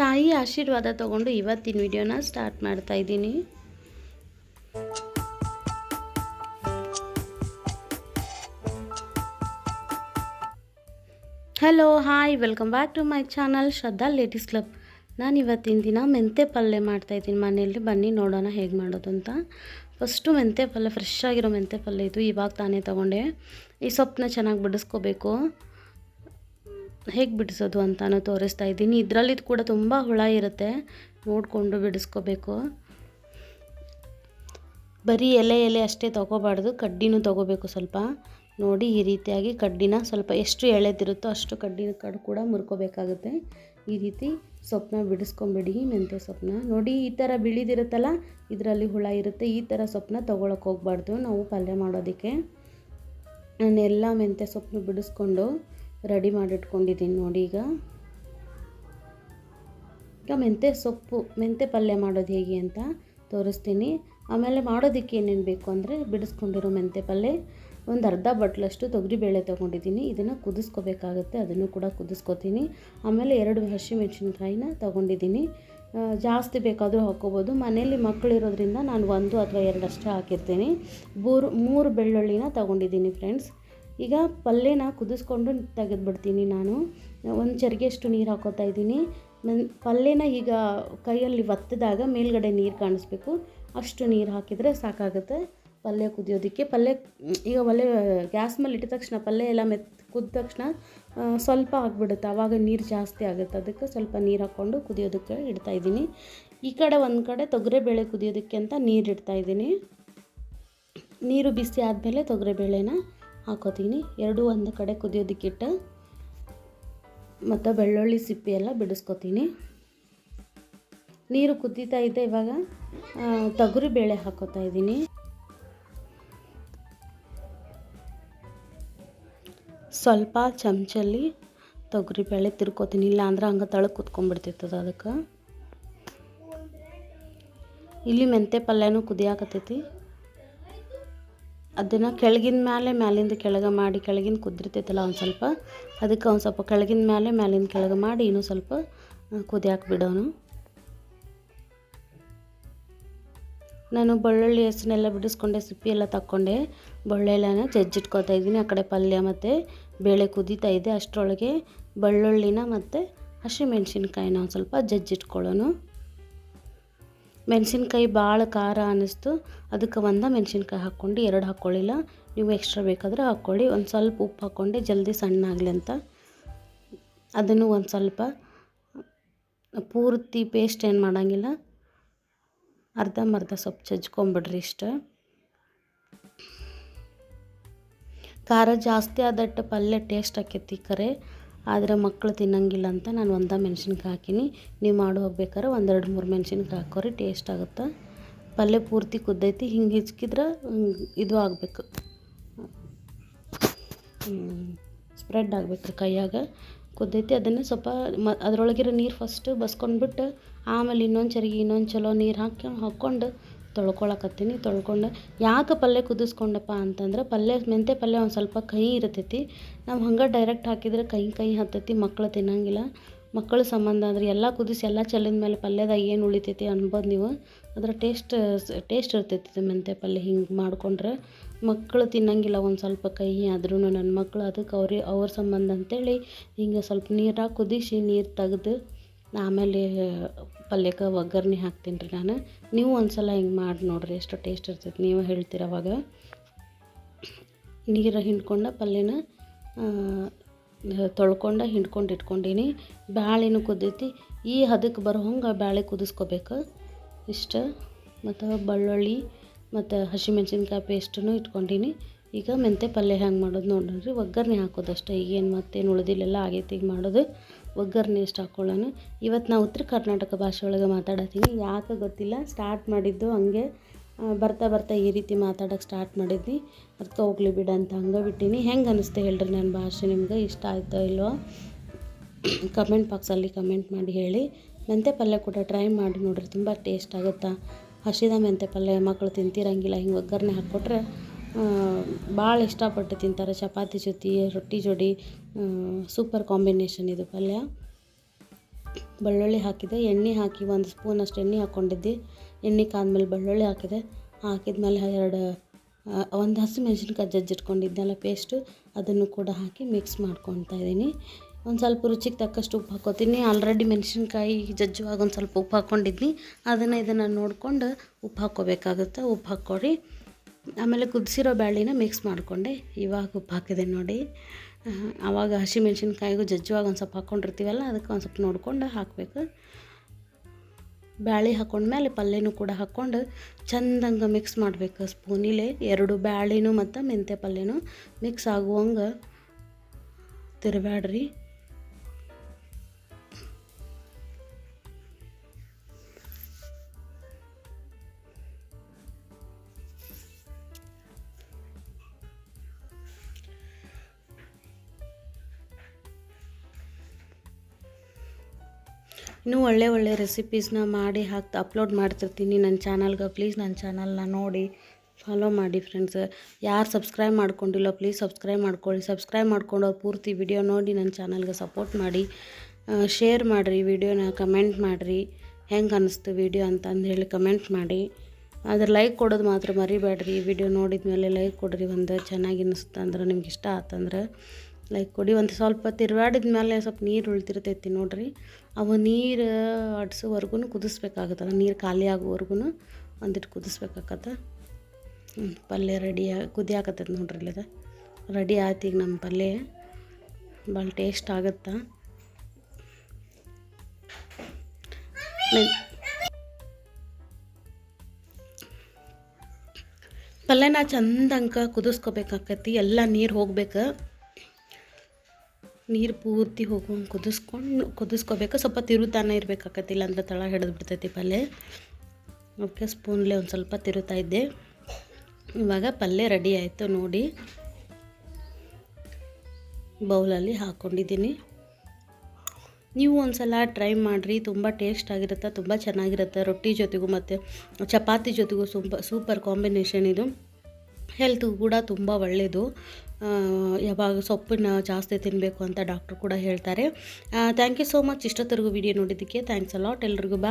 ತಾಯಿ ಆಶೀರ್ವಾದ ತಗೊಂಡು ಇವತ್ತಿನ ವಿಡಿಯೋನ ಸ್ಟಾರ್ಟ್ ಮಾಡ್ತಾ ಇದ್ದೀನಿ. Hello hi welcome back to my channel Shraddha ladies club ನಾನು ಇವತ್ತಿನ ದಿನ ಮೆಂತೆ ಪಲ್ಯ ಮಾಡ್ತಾಯಿದ್ದೀನಿ ಮನೆಯಲ್ಲಿ. ಬನ್ನಿ, ನೋಡೋಣ ಹೇಗೆ ಮಾಡೋದು ಅಂತ. ಫಸ್ಟು ಮೆಂತೆ ಪಲ್ಯ ಫ್ರೆಶ್ ಆಗಿರೋ ಮೆಂತೆ ಪಲ್ಯ ಇದು ಇವಾಗ ತಾನೇ ತೊಗೊಂಡೆ. ಈ ಸೊಪ್ಪನ್ನ ಚೆನ್ನಾಗಿ ಬಿಡಿಸ್ಕೋಬೇಕು. ಹೇಗೆ ಬಿಡಿಸೋದು ಅಂತಾನು ತೋರಿಸ್ತಾ ಇದ್ದೀನಿ. ಇದರಲ್ಲಿ ಕೂಡ ತುಂಬ ಹುಳ ಇರುತ್ತೆ. ನೋಡಿಕೊಂಡು ಬಿಡಿಸ್ಕೋಬೇಕು. ಬರೀ ಎಲೆ ಎಲೆ ಅಷ್ಟೇ ತೊಗೋಬಾರ್ದು. ಕಡ್ಡಿನೂ ತೊಗೋಬೇಕು ಸ್ವಲ್ಪ. ನೋಡಿ ಈ ರೀತಿಯಾಗಿ ಕಡ್ಡಿನ ಸ್ವಲ್ಪ ಎಷ್ಟು ಎಳೆದಿರುತ್ತೋ ಅಷ್ಟು ಕಡ್ಡಿನ ಕಡ್ ಕೂಡ ಮುರ್ಕೋಬೇಕಾಗುತ್ತೆ. ಈ ರೀತಿ ಸೊಪ್ಪನ್ನ ಬಿಡಿಸ್ಕೊಂಬಿಡಿ, ಮೆಂತ್ಯ ಸೊಪ್ಪನ್ನ ನೋಡಿ ಈ ಥರ ಬಿಳಿದಿರುತ್ತಲ್ಲ, ಇದರಲ್ಲಿ ಹುಳ ಇರುತ್ತೆ. ಈ ಥರ ಸೊಪ್ಪನ್ನ ತೊಗೊಳಕ್ಕೆ ಹೋಗ್ಬಾರ್ದು. ನಾವು ಪಲ್ಯ ಮಾಡೋದಕ್ಕೆ. ನಾನು ಎಲ್ಲ ಮೆಂತ್ಯ ಸೊಪ್ಪನ್ನ ಬಿಡಿಸ್ಕೊಂಡು ರೆಡಿ ಮಾಡಿಟ್ಕೊಂಡಿದ್ದೀನಿ ನೋಡಿ ಈಗ. ಈಗ ಮೆಂತ್ಯ ಸೊಪ್ಪು, ಮೆಂತ್ಯ ಪಲ್ಯ ಮಾಡೋದು ಹೇಗೆ ಅಂತ ತೋರಿಸ್ತೀನಿ. ಆಮೇಲೆ ಮಾಡೋದಕ್ಕೆ ಏನೇನು ಬೇಕು ಅಂದರೆ ಬಿಡಿಸ್ಕೊಂಡಿರೋ ಮೆಂತ್ಯ ಪಲ್ಯ, ಒಂದು ಅರ್ಧ ಬಟ್ಲಷ್ಟು ತೊಗರಿಬೇಳೆ ತೊಗೊಂಡಿದ್ದೀನಿ. ಇದನ್ನು ಕುದಿಸ್ಕೋಬೇಕಾಗತ್ತೆ, ಅದನ್ನು ಕೂಡ ಕುದಿಸ್ಕೊತೀನಿ. ಆಮೇಲೆ ಎರಡು ಹಸಿಮೆಣಸಿನ್ಕಾಯಿನ ತೊಗೊಂಡಿದ್ದೀನಿ. ಜಾಸ್ತಿ ಬೇಕಾದರೂ ಹಾಕ್ಕೋಬೋದು. ಮನೆಯಲ್ಲಿ ಮಕ್ಕಳಿರೋದ್ರಿಂದ ನಾನು ಒಂದು ಅಥವಾ ಎರಡಷ್ಟೇ ಹಾಕಿರ್ತೀನಿ. ಮೂರು ಮೂರು ಬೆಳ್ಳುಳ್ಳಿನ ತೊಗೊಂಡಿದ್ದೀನಿ ಫ್ರೆಂಡ್ಸ್. ಈಗ ಪಲ್ಯನ ಕುದಿಸ್ಕೊಂಡು ತೆಗೆದುಬಿಡ್ತೀನಿ ನಾನು. ಒಂದು ಚರಿಗೆಷ್ಟು ನೀರು ಹಾಕೋತಾ ಇದ್ದೀನಿ. ನನ್ನ ಪಲ್ಯನ ಈಗ ಕೈಯಲ್ಲಿ ಒತ್ತಿದಾಗ ಮೇಲ್ಗಡೆ ನೀರು ಕಾಣಿಸ್ಬೇಕು. ಅಷ್ಟು ನೀರು ಹಾಕಿದರೆ ಸಾಕಾಗುತ್ತೆ ಪಲ್ಯ ಕುದಿಯೋದಕ್ಕೆ. ಪಲ್ಯ, ಈಗ ಒಲೆ ಗ್ಯಾಸ್ ಮೇಲೆ ಇಟ್ಟ ತಕ್ಷಣ, ಪಲ್ಯ ಎಲ್ಲ ಮೆತ್ ಕುದ್ದ ತಕ್ಷಣ ಸ್ವಲ್ಪ ಆಗಿಬಿಡುತ್ತೆ. ಆವಾಗ ನೀರು ಜಾಸ್ತಿ ಆಗುತ್ತೆ. ಅದಕ್ಕೆ ಸ್ವಲ್ಪ ನೀರು ಹಾಕ್ಕೊಂಡು ಕುದಿಯೋದಕ್ಕೆ ಇಡ್ತಾ ಇದ್ದೀನಿ. ಈ ಕಡೆ ಒಂದು ಕಡೆ ತೊಗರಿಬೇಳೆ ಕುದಿಯೋದಕ್ಕೆ ಅಂತ ನೀರು ಇಡ್ತಾ ಇದ್ದೀನಿ. ನೀರು ಬಿಸಿ ಆದಮೇಲೆ ತೊಗರಿಬೇಳೆನ ಹಾಕೋತೀನಿ. ಎರಡು ಒಂದು ಕಡೆ ಕುದಿಯೋದಕ್ಕಿಟ್ಟು ಮತ್ತು ಬೆಳ್ಳುಳ್ಳಿ ಸಿಪ್ಪೆ ಎಲ್ಲ ಬಿಡಿಸ್ಕೊತೀನಿ. ನೀರು ಕುದೀತಾ ಇದೆ ಇವಾಗ. ತೊಗರಿ ಬೇಳೆ ಹಾಕೋತಾ ಇದ್ದೀನಿ. ಸ್ವಲ್ಪ ಚಮಚಲ್ಲಿ ತೊಗರಿ ಬೇಳೆ ತಿರ್ಕೋತೀನಿ. ಇಲ್ಲ ಅಂದ್ರೆ ಹಂಗೆ ತಳಗೆ ಕುತ್ಕೊಂಡ್ಬಿಡ್ತಿತ್ತದ ಅದಕ್ಕೆ. ಇಲ್ಲಿ ಮೆಂತೆ ಪಲ್ಯನೂ ಕುದಿಯಾಕತ್ತೈತಿ. ಅದನ್ನು ಕೆಳಗಿನ ಮೇಲೆ ಮ್ಯಾಲಿಂದ ಕೆಳಗೆ ಮಾಡಿ ಕೆಳಗಿನ ಕುದಿರ್ತೈತಲ್ಲ ಒಂದು ಸ್ವಲ್ಪ. ಅದಕ್ಕೆ ಒಂದು ಸ್ವಲ್ಪ ಕೆಳಗಿನ ಮೇಲೆ ಮ್ಯಾಲಿಂದ ಕೆಳಗೆ ಮಾಡಿ ಇನ್ನೂ ಸ್ವಲ್ಪ ಕುದಿಯಾಕೆ ಬಿಡೋನು ನಾನು ಬೆಳ್ಳುಳ್ಳಿ ಹೆಸ್ರನ್ನೆಲ್ಲ ಬಿಡಿಸ್ಕೊಂಡೆ, ಸಿಪ್ಪಿ ಎಲ್ಲ ತಕ್ಕೊಂಡೆ. ಬೆಳ್ಳೆಲ್ಲನ ಜಜ್ಜಿಟ್ಕೊತಾ ಇದ್ದೀನಿ, ಆ ಕಡೆ ಪಲ್ಯ ಮತ್ತು ಬೇಳೆ ಕುದೀತಾ ಇದೆ. ಅಷ್ಟರೊಳಗೆ ಬೆಳ್ಳುಳ್ಳಿನ ಮತ್ತು ಹಸಿಮೆಣ್ಸಿನ್ಕಾಯಿನ ಒಂದು ಸ್ವಲ್ಪ ಜಜ್ಜಿಟ್ಕೊಳ್ಳೋನು. ಮೆಣಸಿನ್ಕಾಯಿ ಭಾಳ ಖಾರ ಅನ್ನಿಸ್ತು ಅದಕ್ಕೆ ಒಂದ ಮೆಣಸಿನ್ಕಾಯಿ ಹಾಕ್ಕೊಂಡು ಎರಡು ಹಾಕ್ಕೊಳ್ಳಿಲ್ಲ ನೀವು ಎಕ್ಸ್ಟ್ರಾ ಬೇಕಾದರೆ ಹಾಕ್ಕೊಳ್ಳಿ ಒಂದು ಸ್ವಲ್ಪ ಉಪ್ಪು ಹಾಕ್ಕೊಂಡು ಜಲ್ದಿ ಸಣ್ಣ ಆಗಲಿ ಅಂತ. ಅದನ್ನು ಒಂದು ಸ್ವಲ್ಪ ಪೂರ್ತಿ ಪೇಸ್ಟ್ ಏನು ಮಾಡೋಂಗಿಲ್ಲ. ಅರ್ಧಂಬರ್ಧ ಸ್ವಲ್ಪ ಚಜ್ಕೊಂಬಿಡ್ರಿ ಇಷ್ಟ. ಖಾರ ಜಾಸ್ತಿ ಆದಟ್ಟು ಪಲ್ಯ ಟೇಸ್ಟ್ ಆಕೈತಿ ಕರೆ. ಆದರೆ ಮಕ್ಕಳು ತಿನ್ನಂಗಿಲ್ಲ ಅಂತ ನಾನು ಒಂದ ಮೆಣಸಿನ್ಕಾಯಿ ಹಾಕೀನಿ. ನೀವು ಮಾಡಿ ಹೋಗ್ಬೇಕಾದ್ರೆ ಒಂದೆರಡು ಮೂರು ಮೆಣಸಿನ್ಕಾಯಿ ಹಾಕೋರಿ ಟೇಸ್ಟ್ ಆಗುತ್ತೆ? ಪಲ್ಯ ಪೂರ್ತಿ ಕುದ್ದೈತಿ, ಹಿಂಗೆ ಹಿಚ್ಕಿದ್ರೆ ಇದು ಆಗಬೇಕು. ಸ್ಪ್ರೆಡ್ ಆಗಬೇಕು ಕೈಯಾಗ. ಕುದ್ದೈತಿ, ಅದನ್ನು ಸ್ವಲ್ಪ ಮ, ಅದರೊಳಗಿರೋ ನೀರು ಫಸ್ಟು ಬಸ್ಕೊಂಡ್ಬಿಟ್ಟು, ಆಮೇಲೆ ಇನ್ನೊಂದು ಚರಿಗೆ, ಇನ್ನೊಂದು ಚಲೋ ನೀರು ಹಾಕಿ ಹಾಕ್ಕೊಂಡು ತೊಳ್ಕೊಳಕತ್ತೀನಿ. ತೊಳ್ಕೊಂಡು ಯಾಕೆ ಪಲ್ಯ ಕುದಿಸ್ಕೊಂಡಪ್ಪ ಅಂತಂದ್ರೆ ಪಲ್ಯ ಮೆಂತೆ ಪಲ್ಯ ಒಂದು ಸ್ವಲ್ಪ ಕಹಿ ಇರ್ತೈತಿ. ನಾವು ಹಂಗೆ ಡೈರೆಕ್ಟ್ ಹಾಕಿದ್ರೆ ಕಹಿ ಕಹಿ ಹತ್ತೈತಿ ಮಕ್ಕಳು ತಿನ್ನಂಗಿಲ್ಲ. ಮಕ್ಕಳ ಸಂಬಂಧ ಅಂದರೆ ಎಲ್ಲ ಕುದಿಸಿ ಎಲ್ಲ ಚೆಲ್ಲಿದ ಮೇಲೆ ಪಲ್ಯದಾಗ ಏನು ಉಳಿತೈತಿ ಅನ್ಬೋದು ನೀವು. ಅದರ ಟೇಸ್ಟ್ ಟೇಸ್ಟ್ ಇರ್ತೈತಿ ಮೆಂತೆ ಪಲ್ಯ ಹಿಂಗೆ ಮಾಡ್ಕೊಂಡ್ರೆ. ಮಕ್ಕಳು ತಿನ್ನಂಗಿಲ್ಲ ಒಂದು ಸ್ವಲ್ಪ ಕಹಿ ಆದ್ರೂ ನನ್ನ ಮಕ್ಕಳು ಅದಕ್ಕೆ ಅವ್ರಿಗೆ ಅವ್ರ ಸಂಬಂಧ ಅಂತೇಳಿ ಹಿಂಗೆ ಸ್ವಲ್ಪ ನೀರಾಗಿ ಕುದಿಸಿ ನೀರು ತೆಗ್ದು ಆಮೇಲೆ, ಪಲ್ಯಕ್ಕೆ ಒಗ್ಗರಣೆ ಹಾಕ್ತೀನಿ ರೀ ನಾನು. ನೀವು ಒಂದು ಸಲ ಹಿಂಗೆ ಮಾಡಿ ನೋಡಿರಿ, ಎಷ್ಟು ಟೇಸ್ಟ್ ಇರ್ತೈತಿ. ನೀವು ಹೇಳ್ತೀರ ಅವಾಗ. ನೀರು ಹಿಂಡ್ಕೊಂಡು ಪಲ್ಯನ ತೊಳ್ಕೊಂಡು ಹಿಂಡ್ಕೊಂಡು ಇಟ್ಕೊಂಡೀನಿ. ಬ್ಯಾಳೆನೂ ಕುದೈತಿ. ಈ ಹದಕ್ಕೆ ಬರೋ ಹಂಗೆ ಬ್ಯಾಳೆ ಕುದಿಸ್ಕೋಬೇಕು. ಇಷ್ಟ. ಮತ್ತು ಬೆಳ್ಳುಳ್ಳಿ, ಮತ್ತು ಹಸಿಮೆಣ್ಸಿನ್ಕಾಯಿ ಪೇಸ್ಟನ್ನು ಇಟ್ಕೊಂಡೀನಿ. ಈಗ ಮೆಂತೆ ಪಲ್ಯ ಹೆಂಗೆ ಮಾಡೋದು ನೋಡ್ರಿ. ಒಗ್ಗರಣೆ ಹಾಕೋದಷ್ಟೇ. ಈಗೇನು ಮತ್ತೇನು ಉಳಿದಿಲ್ಲೆಲ್ಲ ಆಗೈತಿ ಈಗ ಮಾಡೋದು. ಒಗ್ಗರಣೆ ಎಷ್ಟು ಹಾಕ್ಕೊಳ್ಳೋಣ ಇವತ್ತು ನಾವು ಉತ್ತರ ಕರ್ನಾಟಕ ಭಾಷೆ ಒಳಗೆ ಮಾತಾಡತ್ತೀನಿ ಯಾಕೆ ಗೊತ್ತಿಲ್ಲ. ಸ್ಟಾರ್ಟ್ ಮಾಡಿದ್ದು ಹಂಗೆ ಬರ್ತಾ ಬರ್ತಾ ಈ ರೀತಿ ಮಾತಾಡೋಕ್ಕೆ ಸ್ಟಾರ್ಟ್ ಮಾಡಿದ್ವಿ. ಅದಕ್ಕೆ ಹೋಗ್ಲಿ ಬಿಡ ಅಂತ ಹಂಗೆ ಬಿಟ್ಟೀನಿ. ಹೆಂಗೆ ಅನಿಸ್ತೆ ಹೇಳ್ರಿ ನನ್ನ ಭಾಷೆ ನಿಮ್ಗೆ? ಇಷ್ಟ ಆಯ್ತೋ ಇಲ್ವೋ? ಕಮೆಂಟ್ ಬಾಕ್ಸಲ್ಲಿ ಕಮೆಂಟ್ ಮಾಡಿ ಹೇಳಿ. ಮೆಂತೆ ಪಲ್ಯ ಕೂಡ ಟ್ರೈ ಮಾಡಿ ನೋಡ್ರಿ. ತುಂಬ ಟೇಸ್ಟ್ ಆಗುತ್ತಾ? ಹಸಿದ ಮೆಂತೆ ಪಲ್ಯ ಮಕ್ಕಳು ತಿಂತಿರಂಗಿಲ್ಲ. ಹಿಂಗೆ ಒಗ್ಗರಣೆ ಹಾಕ್ಕೊಟ್ರೆ ಭಾಳ ಇಷ್ಟಪಟ್ಟು ತಿಂತಾರೆ. ಚಪಾತಿ ಜೊತೆ, ರೊಟ್ಟಿ ಜೋಡಿ ಸೂಪರ್ ಕಾಂಬಿನೇಷನ್ ಇದು ಪಲ್ಯ. ಬೆಳ್ಳುಳ್ಳಿ ಹಾಕಿದೆ. ಎಣ್ಣೆ ಹಾಕಿ ಒಂದು ಸ್ಪೂನ್ ಅಷ್ಟು ಎಣ್ಣೆ ಹಾಕ್ಕೊಂಡಿದ್ದೆ. ಎಣ್ಣೆ ಕಾದ್ಮೇಲೆ ಬೆಳ್ಳುಳ್ಳಿ ಹಾಕಿದೆ. ಹಾಕಿದ್ಮೇಲೆ ಎರಡು ಒಂದು ಹಸಿ ಮೆಣಸಿನ್ಕಾಯಿ ಜಜ್ಜಿಟ್ಕೊಂಡಿದ್ದೆಲ್ಲ ಪೇಸ್ಟು ಅದನ್ನು ಕೂಡ ಹಾಕಿ ಮಿಕ್ಸ್ ಮಾಡ್ಕೊತಾ ಇದ್ದೀನಿ. ಒಂದು ಸ್ವಲ್ಪ ರುಚಿಗೆ ತಕ್ಕಷ್ಟು ಉಪ್ಪು ಹಾಕೋತೀನಿ ಆಲ್ರೆಡಿ ಮೆಣಸಿನ್ಕಾಯಿ ಜಜ್ಜುವಾಗ ಒಂದು ಸ್ವಲ್ಪ ಉಪ್ಪು ಹಾಕ್ಕೊಂಡಿದ್ನಿ. ಅದನ್ನು ಇದನ್ನು ನೋಡಿಕೊಂಡು ಉಪ್ಪು ಹಾಕ್ಕೋಬೇಕಾಗುತ್ತೆ. ಉಪ್ಪು ಹಾಕ್ಕೊಡಿ ಆಮೇಲೆ ಕುದಿಸಿರೋ ಬ್ಯಾಳಿನ ಮಿಕ್ಸ್ ಮಾಡಿಕೊಂಡೆ. ಇವಾಗ ಉಪ್ಪು ಹಾಕಿದೆ ನೋಡಿ. ಆವಾಗ ಹಸಿಮೆಣ್ಸಿನ್ಕಾಯಿಗೂ ಜಜ್ಜುವಾಗ ಒಂದು ಸ್ವಲ್ಪ ಹಾಕ್ಕೊಂಡಿರ್ತೀವಲ್ಲ ಅದಕ್ಕೆ ಒಂದು ಸ್ವಲ್ಪ ನೋಡ್ಕೊಂಡು ಹಾಕಬೇಕು. ಬ್ಯಾಳಿ ಹಾಕೊಂಡ್ಮೇಲೆ ಪಲ್ಯನೂ ಕೂಡ ಹಾಕ್ಕೊಂಡು ಚಂದಂಗೆ ಮಿಕ್ಸ್ ಮಾಡಬೇಕು ಸ್ಪೂನಿಲೆ. ಎರಡು ಬ್ಯಾಳಿನೂ ಮತ್ತು ಮೆಂತ್ಯ ಪಲ್ಯನೂ ಮಿಕ್ಸ್ ಆಗುವಂಗೆ ತಿರುಗಾಡ್ರಿ ಇನ್ನೂ ಒಳ್ಳೆ ಒಳ್ಳೆ ರೆಸಿಪೀಸ್ನ ಮಾಡಿ ಹಾಕ್ತಾ ಅಪ್ಲೋಡ್ ಮಾಡ್ತಿರ್ತೀನಿ ನನ್ನ ಚಾನಲ್ಗೆ ಪ್ಲೀಸ್ ನನ್ನ ಚಾನಲ್ನ ನೋಡಿ ಫಾಲೋ ಮಾಡಿ ಫ್ರೆಂಡ್ಸ್ ಯಾರು ಸಬ್ಸ್ಕ್ರೈಬ್ ಮಾಡ್ಕೊಂಡಿಲ್ಲ ಪ್ಲೀಸ್ ಸಬ್ಸ್ಕ್ರೈಬ್ ಮಾಡ್ಕೊಳ್ಳಿ. ಸಬ್ಸ್ಕ್ರೈಬ್ ಮಾಡ್ಕೊಂಡು ಪೂರ್ತಿ ವಿಡಿಯೋ ನೋಡಿ ನನ್ನ ಚಾನಲ್ಗೆ ಸಪೋರ್ಟ್ ಮಾಡಿ. ಶೇರ್ ಮಾಡಿರಿ ವಿಡಿಯೋನ ಕಮೆಂಟ್ ಮಾಡಿರಿ. ಹೆಂಗೆ ಅನ್ನಿಸ್ತು ವಿಡಿಯೋ ಅಂತಂದು ಹೇಳಿ ಕಮೆಂಟ್ ಮಾಡಿ. ಅದ್ರ ಲೈಕ್ ಕೊಡೋದು ಮಾತ್ರ ಮರಿಬೇಡ್ರಿ ವಿಡಿಯೋ ನೋಡಿದ ಮೇಲೆ ಲೈಕ್ ಕೊಡ್ರಿ ಒಂದು. ಚೆನ್ನಾಗಿ ಅನ್ನಿಸ್ತು ಅಂದ್ರೆ ನಿಮ್ಗೆ ಇಷ್ಟ ಆತಂದ್ರೆ ಲೈಕ್ ಕೊಡಿ ಒಂದು ಸ್ವಲ್ಪ ತಿರುವಾಡಿದ ಮೇಲೆ ಸ್ವಲ್ಪ ನೀರು ಉಳ್ತಿರ್ತೈತಿ ನೋಡಿರಿ. ಅವು ನೀರು ಅಡ್ಸೋವರೆಗೂ ಕುದಿಸ್ಬೇಕಾಗತ್ತಲ್ಲ, ನೀರು ಖಾಲಿ ಆಗೋವರೆಗೂ ಒಂದಿಟ್ಟು ಕುದಿಸ್ಬೇಕಾಗತ್ತೆ. ಪಲ್ಯ ರೆಡಿ ಕುದಿ ಹಾಕತ್ತೈತೆ ನೋಡ್ರಿ ಇಲ್ಲದ. ರೆಡಿ ಆಯ್ತು ಈಗ ನಮ್ಮ ಪಲ್ಯ. ಭಾಳ ಟೇಸ್ಟ್ ಆಗುತ್ತಾ. ಪಲ್ಯನ ಚಂದಂಕ ಕುದಿಸ್ಕೋಬೇಕಾಕತಿ ಎಲ್ಲ ನೀರು ಹೋಗ್ಬೇಕು. ನೀರು ಪೂರ್ತಿ ಹೋಗುವಂಗೆ ಕುದಿಸ್ಕೊಂಡು ಕುದಿಸ್ಕೋಬೇಕು. ಸ್ವಲ್ಪ ತಿರುತಾನೆ ಇರಬೇಕಾಗತ್ತೆ ಇಲ್ಲಾಂದ್ರೆ ತಳ ಹಿಡಿದು ಬಿಡ್ತೈತಿ ಪಲ್ಯ ಅದಕ್ಕೆ ಸ್ಪೂನ್ಲೆ ಒಂದು ಸ್ವಲ್ಪ ತಿರುತ್ತಾ ಇದ್ದೆ. ಇವಾಗ ಪಲ್ಯ ರೆಡಿ ಆಯಿತು ನೋಡಿ. ಬೌಲಲ್ಲಿ ಹಾಕ್ಕೊಂಡಿದ್ದೀನಿ ನೀವು ಒಂದು ಸಲ ಟ್ರೈ ಮಾಡಿರಿ, ತುಂಬ ಟೇಸ್ಟ್ ಆಗಿರುತ್ತೆ, ತುಂಬ ಚೆನ್ನಾಗಿರುತ್ತೆ. ರೊಟ್ಟಿ ಜೊತೆಗೂ ಮತ್ತು ಚಪಾತಿ ಜೊತೆಗೂ ಸೂಪ, ಸೂಪರ್ ಕಾಂಬಿನೇಷನ್ ಇದು. ಹೆಲ್ತ್ಗೂ ಕೂಡ ತುಂಬ ಒಳ್ಳೆಯದು ಯಾವಾಗ ಸೊಪ್ಪನ್ನ ಜಾಸ್ತಿ ತಿನ್ನಬೇಕು ಅಂತ ಡಾಕ್ಟ್ರು ಕೂಡ ಹೇಳ್ತಾರೆ. ಥ್ಯಾಂಕ್ ಯು ಸೋ ಮಚ್ ಇಷ್ಟೊತ್ತರೆಗೂ ವಿಡಿಯೋ ನೋಡಿದ್ದಕ್ಕೆ ಥ್ಯಾಂಕ್ಸ್ ಅಲಾಟ್ ಎಲ್ರಿಗೂ ಬಾಯ್